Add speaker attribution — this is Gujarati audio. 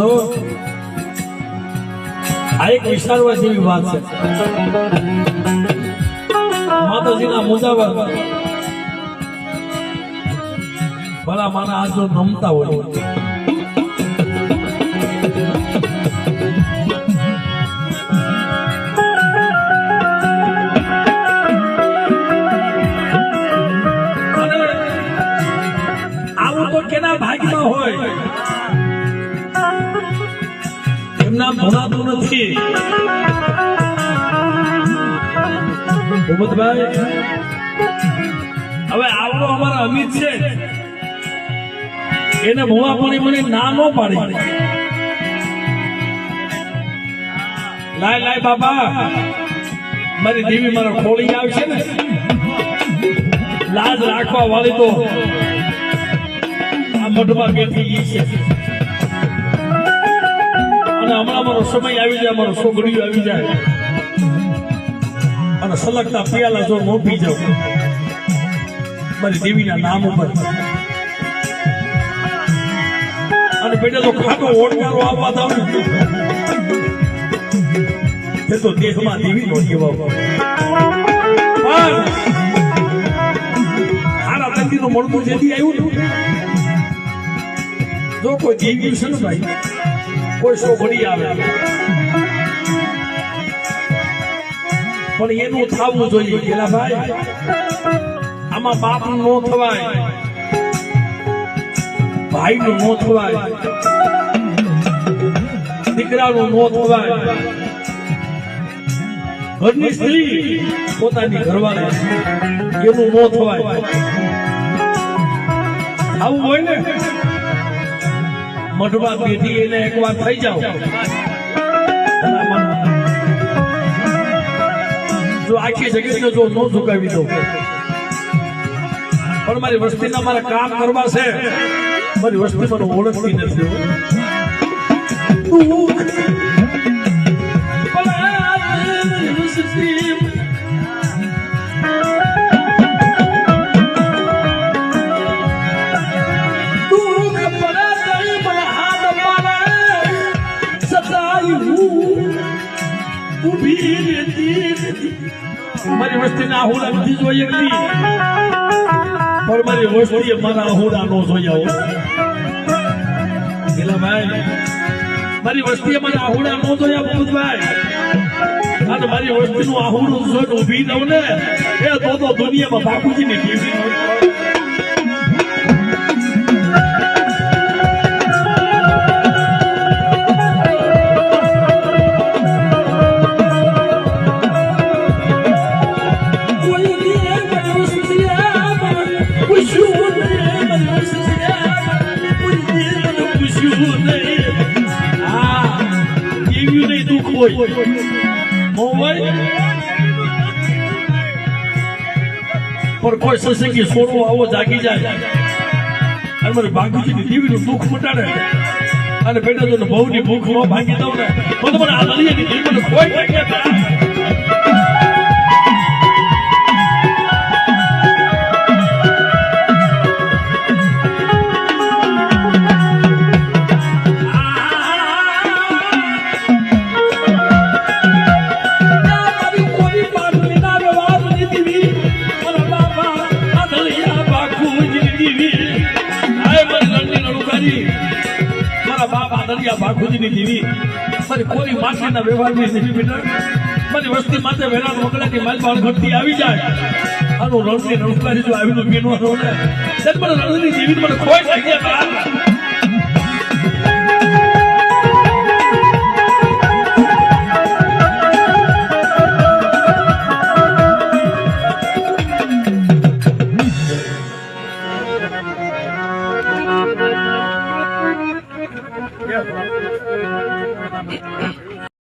Speaker 1: છો આ એક વિચારવા જેવી વાત છે. માતાજીના મુજાવર. ભલા માના આ જો નમતા હોય. એમના ભણાતું નથી. હવે આવડો અમારા અમિત છે. એને ભૂવા પણ મને ના નો પાડી. લાય લાય, બાપા. મારી દેવી મારા ખોળી આવશે ને. લાજ રાખવા વાળી તો આ મઢમાં ઈ છે. અને હમણાં મારો સમય આવી જાય, મારો છોકરીઓ આવી જાય. અને સલગતા પિયાલા જો મોભી જાઉં મારી દેવીના નામ ઉપર. અને બેટા જો ખાટો ઓળખારો આવવા દાવ એ તો દેહમાં દેવી નો જેવા. પણ હારા તંગીનું મળતું જેથી આવ્યું. ને જો કોઈ દેવી છે ને ભાઈ કોઈ છોકરી આવે. પણ એનું થવું જોઈએ ગેલા ભાઈ. આમાં બાપનું નો થવાય. ભાઈ નું નો થવાય. દીકરાનું નો થવાય. ઘરની સ્ત્રી પોતાની ઘરવાળી એનું નો થવાય. આવું હોય ને? મઢમાં પેઢી એને એકવાર થઈ જાવ જો આખી જગતને જો ન ઝુકાવી દઉં. પણ મારી વસ્તીના મારા કામ કરવા છે. મારી વસ્તી મને ઓળખતી નથી મારી વસ્તીના આહુડા નથી જોઈએ નથી પણ મારી વસ્તીએ મારા આહુડા નો જોયા પેલા ભાઈ, મારી વસ્તીએ મારા આહુડા નો જોયા ભૂપતભાઈ અને મારી વસ્તીનું આહુડું જોઈને ઊભી દઉં ને, એ તો તો દુનિયામાં બાપુજીની ટીવી હોય મોબાઈલ પર કોઈ સસંગી સોનો આવો જાગી જાય. અને મને બાપુજીની ટીવીનું દુઃખ મટાડે અને બેટા તો બહુની ભૂખ ન ભાગી દઉં ને. તો મને આ દરિયાની ટીવી મને કોઈ આદરિયા બાખુજીની દીવી મારી કોરી માટીના વ્યવહારની બેટા મારી વસ્તી વેરાન વગડાની માલ બાળ ઘટતી આવી જાય. આનું રણની રણકારી જો આવીનું પીનો રોડે સર મને રણની જીવિત મને ખોઈ નાખી